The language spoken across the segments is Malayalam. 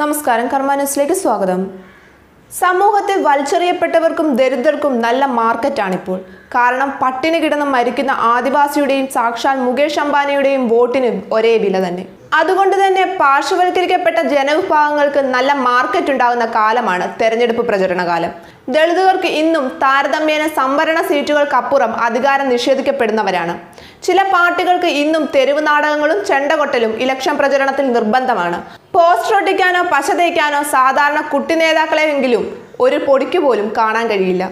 നമസ്കാരം കർമ്മ സ്വാഗതം. സമൂഹത്തെ വലിച്ചെറിയപ്പെട്ടവർക്കും ദരിദ്രർക്കും നല്ല മാർക്കറ്റാണിപ്പോൾ. കാരണം പട്ടിണി കിടന്ന് മരിക്കുന്ന ആദിവാസിയുടെയും സാക്ഷാൽ മുകേഷ് അംബാനിയുടെയും വോട്ടിന് ഒരേ വില തന്നെ. അതുകൊണ്ട് തന്നെ പാർശ്വവൽക്കരിക്കപ്പെട്ട ജനവിഭാഗങ്ങൾക്ക് നല്ല മാർക്കറ്റ് ഉണ്ടാകുന്ന കാലമാണ് തെരഞ്ഞെടുപ്പ് പ്രചരണ കാലം ഇന്നും താരതമ്യേന സംവരണ സീറ്റുകൾക്കപ്പുറം അധികാരം നിഷേധിക്കപ്പെടുന്നവരാണ്. ചില പാർട്ടികൾക്ക് ഇന്നും തെരുവ് നാടകങ്ങളും ചെണ്ടകൊട്ടലും ഇലക്ഷൻ പ്രചരണത്തിൽ നിർബന്ധമാണ്. പോസ്റ്റർ ഒട്ടിക്കാനോ പശ തേക്കാനോ സാധാരണ കുട്ടി നേതാക്കളെയെങ്കിലും ഒരു പൊടിക്ക് പോലും കാണാൻ കഴിയില്ല.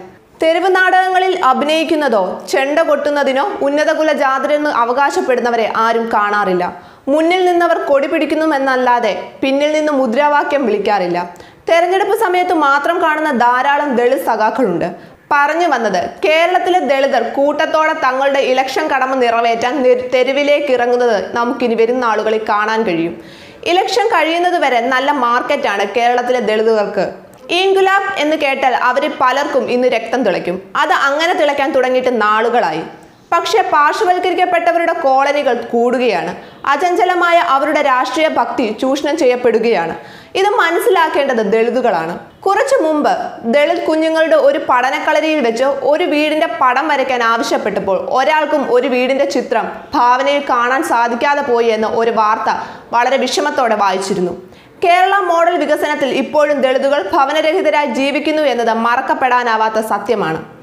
തെരുവ് നാടകങ്ങളിൽ അഭിനയിക്കുന്നതോ ചെണ്ട കൊട്ടുന്നതിനോ ഉന്നതകുല ജാതരെന്ന് അവകാശപ്പെടുന്നവരെ ആരും കാണാറില്ല. മുന്നിൽ നിന്നവർ കൊടി പിടിക്കുന്നുവെന്നല്ലാതെ പിന്നിൽ നിന്ന് മുദ്രാവാക്യം വിളിക്കാറില്ല. തെരഞ്ഞെടുപ്പ് സമയത്ത് മാത്രം കാണുന്ന ധാരാളം ദളിത് സഖാക്കളുണ്ട്. പറഞ്ഞു വന്നത് കേരളത്തിലെ ദളിതർ കൂട്ടത്തോടെ തങ്ങളുടെ ഇലക്ഷൻ കടമ നിറവേറ്റാൻ തെരുവിലേക്ക് ഇറങ്ങുന്നത് നമുക്കിനി വരുന്ന ആളുകളിൽ കാണാൻ കഴിയും. ഇലക്ഷൻ കഴിയുന്നത് വരെ നല്ല മാർക്കറ്റാണ് കേരളത്തിലെ ദളിതുകൾക്ക്. ഇൻഗുലാബ് എന്ന് കേട്ടാൽ അവരിൽ പലർക്കും ഇന്ന് രക്തം തിളയ്ക്കും. അത് അങ്ങനെ തിളയ്ക്കാൻ തുടങ്ങിയിട്ട് നാളുകളായി. പക്ഷേ പാർശ്വവൽക്കരിക്കപ്പെട്ടവരുടെ കോളനികൾ കൂടുകയാണ്. അചഞ്ചലമായ അവരുടെ രാഷ്ട്രീയ ഭക്തി ചൂഷണം ചെയ്യപ്പെടുകയാണ്. ഇത് മനസ്സിലാക്കേണ്ടത് ദളിതുകളാണ്. കുറച്ചു മുമ്പ് ദളിത് കുഞ്ഞുങ്ങളുടെ ഒരു പഠനക്കളരിയിൽ വെച്ച് ഒരു വീടിന്റെ പടം വരയ്ക്കാൻ ആവശ്യപ്പെട്ടപ്പോൾ ഒരാൾക്കും ഒരു വീടിന്റെ ചിത്രം ഭാവനയിൽ കാണാൻ സാധിക്കാതെ പോയി എന്ന ഒരു വാർത്ത വളരെ വിഷമത്തോടെ വായിച്ചിരുന്നു. കേരള മോഡൽ വികസനത്തിൽ ഇപ്പോഴും ദളിതുകൾ ഭവനരഹിതരായി ജീവിക്കുന്നു എന്നത് മറക്കപ്പെടാനാവാത്ത സത്യമാണ്.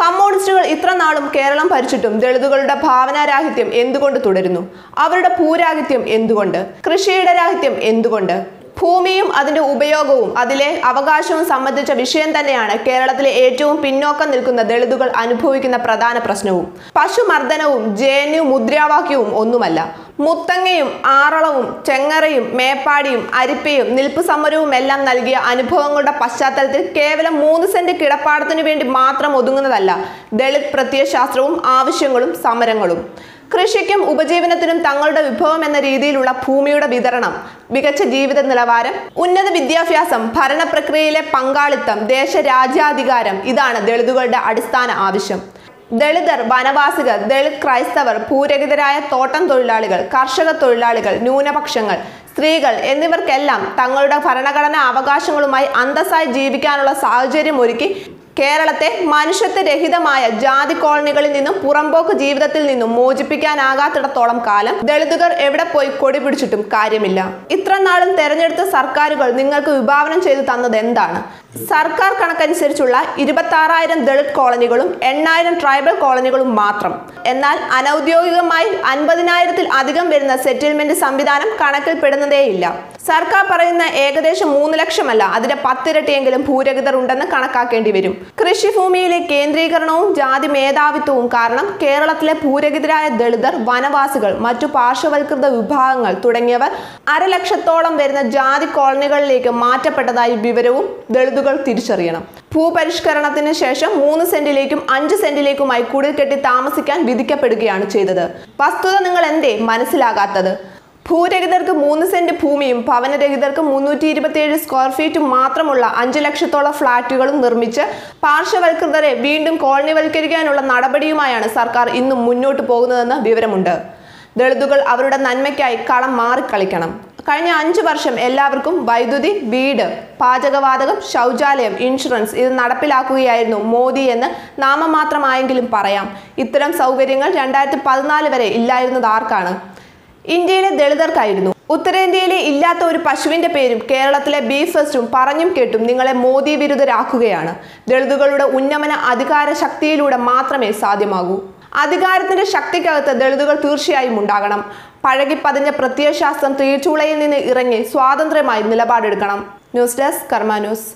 കമ്മ്യൂണിസ്റ്റുകൾ ഇത്ര നാളും കേരളം ഭരിച്ചിട്ടും ദളിതുകളുടെ ഭാവനാരാഹിത്യം എന്തുകൊണ്ട് തുടരുന്നു? അവരുടെ ഭൂരാഹിത്യം എന്തുകൊണ്ട്? കൃഷിയുടെ രാഹിത്യം എന്തുകൊണ്ട്? ഭൂമിയും അതിന്റെ ഉപയോഗവും അതിലെ അവകാശവും സംബന്ധിച്ച വിഷയം തന്നെയാണ് കേരളത്തിലെ ഏറ്റവും പിന്നോക്കം നിൽക്കുന്ന ദളിതുകൾ അനുഭവിക്കുന്ന പ്രധാന പ്രശ്നവും. പശുമർദ്ദനവും ജെ എൻ മുദ്രാവാക്യവും ഒന്നുമല്ല. മുത്തങ്ങയും ആറളവും ചെങ്ങറയും മേപ്പാടിയും അരിപ്പയും നിൽപ്പ് സമരവും എല്ലാം നൽകിയ അനുഭവങ്ങളുടെ പശ്ചാത്തലത്തിൽ കേവലം മൂന്ന് സെന്റ് കിടപ്പാടത്തിനു വേണ്ടി മാത്രം ഒതുങ്ങുന്നതല്ല ദളിത് പ്രത്യയശാസ്ത്രവും ആവശ്യങ്ങളും സമരങ്ങളും. കൃഷിക്കും ഉപജീവനത്തിനും തങ്ങളുടെ വിഭവം എന്ന രീതിയിലുള്ള ഭൂമിയുടെ വിതരണം മികച്ച ജീവിത നിലവാരം ഉന്നത വിദ്യാഭ്യാസം ഭരണപ്രക്രിയയിലെ പങ്കാളിത്തം ദേശരാജ്യാധികാരം ഇതാണ് ദളിതുകളുടെ അടിസ്ഥാന ആവശ്യം. ദളിതർ വനവാസികൾ ദളിത് ക്രൈസ്തവർ ഭൂരഹിതരായ തോട്ടം തൊഴിലാളികൾ കർഷക തൊഴിലാളികൾ ന്യൂനപക്ഷങ്ങൾ സ്ത്രീകൾ എന്നിവർക്കെല്ലാം തങ്ങളുടെ ഭരണഘടനാ അവകാശങ്ങളുമായി അന്തസ്സായി ജീവിക്കാനുള്ള സാഹചര്യം ഒരുക്കി കേരളത്തെ മനുഷ്യത്വരഹിതമായ ജാതി കോളനികളിൽ നിന്നും പുറമ്പോക്ക് ജീവിതത്തിൽ നിന്നും മോചിപ്പിക്കാനാകാത്തിടത്തോളം കാലം ദളിതുകർ എവിടെ പോയി കൊടി പിടിച്ചിട്ടും കാര്യമില്ല. ഇത്ര നാളും തെരഞ്ഞെടുത്ത സർക്കാരുകൾ നിങ്ങൾക്ക് വിഭാവനം ചെയ്തു തന്നത് എന്താണ്? സർക്കാർ കണക്കനുസരിച്ചുള്ള ഇരുപത്തി ആറായിരം ദളിത് കോളനികളും എണ്ണായിരം ട്രൈബൽ കോളനികളും മാത്രം. എന്നാൽ അനൌദ്യോഗികമായി അൻപതിനായിരത്തിൽ അധികം വരുന്ന സെറ്റിൽമെന്റ് സംവിധാനം കണക്കിൽപ്പെടുന്നതേയില്ല. സർക്കാർ പറയുന്ന ഏകദേശം മൂന്ന് ലക്ഷമല്ല അതിന്റെ പത്തിരട്ടിയെങ്കിലും ഭൂരഹിതർ ഉണ്ടെന്ന് കണക്കാക്കേണ്ടി വരും. കൃഷിഭൂമിയിലെ കേന്ദ്രീകരണവും ജാതി മേധാവിത്വവും കാരണം കേരളത്തിലെ ഭൂരഹിതരായ ദളിതർ വനവാസികൾ മറ്റു പാർശ്വവൽകൃത വിഭാഗങ്ങൾ തുടങ്ങിയവർ അരലക്ഷത്തോളം വരുന്ന ജാതി കോളനികളിലേക്ക് മാറ്റപ്പെട്ടതായി വിവരവും ദളിതുകൾ തിരിച്ചറിയണം. ഭൂപരിഷ്കരണത്തിന് ശേഷം മൂന്ന് സെന്റിലേക്കും അഞ്ച് സെന്റിലേക്കുമായി കുടിൽ കെട്ടി താമസിക്കാൻ വിധിക്കപ്പെടുകയാണ് ചെയ്തത്. വസ്തുത നിങ്ങൾ എന്തേ മനസ്സിലാകാത്തത്? ഭൂരഹിതർക്ക് മൂന്ന് സെന്റ് ഭൂമിയും ഭവനരഹിതർക്ക് മുന്നൂറ്റി ഇരുപത്തിയേഴ് സ്ക്വയർ ഫീറ്റും മാത്രമുള്ള അഞ്ച് ലക്ഷത്തോളം ഫ്ളാറ്റുകളും നിർമ്മിച്ച് പാർശ്വവൽകൃതരെ വീണ്ടും കോളനിവൽക്കരിക്കാനുള്ള നടപടിയുമായാണ് സർക്കാർ ഇന്നും മുന്നോട്ട് പോകുന്നതെന്ന് വിവരമുണ്ട്. ദളിതുകൾ അവരുടെ നന്മയ്ക്കായി കളം മാറിക്കളിക്കണം. കഴിഞ്ഞ അഞ്ച് വർഷം എല്ലാവർക്കും വൈദ്യുതി വീട് പാചകവാതകം ശൗചാലയം ഇൻഷുറൻസ് ഇത് നടപ്പിലാക്കുകയായിരുന്നു മോദി എന്ന് നാമമാത്രമായെങ്കിലും പറയാം. ഇത്തരം സൗകര്യങ്ങൾ രണ്ടായിരത്തി പതിനാല് വരെ ഇല്ലായിരുന്നത് ആർക്കാണ്? ഇന്ത്യയിലെ ദളിതർക്കായിരുന്നു. ഉത്തരേന്ത്യയിലെ ഇല്ലാത്ത ഒരു പശുവിന്റെ പേരും കേരളത്തിലെ ബീഫ് ഫെസ്റ്റും പറഞ്ഞും കേട്ടും നിങ്ങളെ മോദി വിരുദ്ധരാക്കുകയാണ്. ദളിതുകളുടെ ഉന്നമന അധികാര ശക്തിയിലൂടെ മാത്രമേ സാധ്യമാകൂ. അധികാരത്തിന്റെ ശക്തിക്കകത്ത് ദളിതുകൾ തീർച്ചയായും ഉണ്ടാകണം. പഴകി പഴകിപ്പതിഞ്ഞ പ്രത്യയശാസ്ത്രം തീർച്ചൂളയിൽ നിന്ന് ഇറങ്ങി സ്വാതന്ത്ര്യമായി നിലപാടെടുക്കണം. News desk Karma news.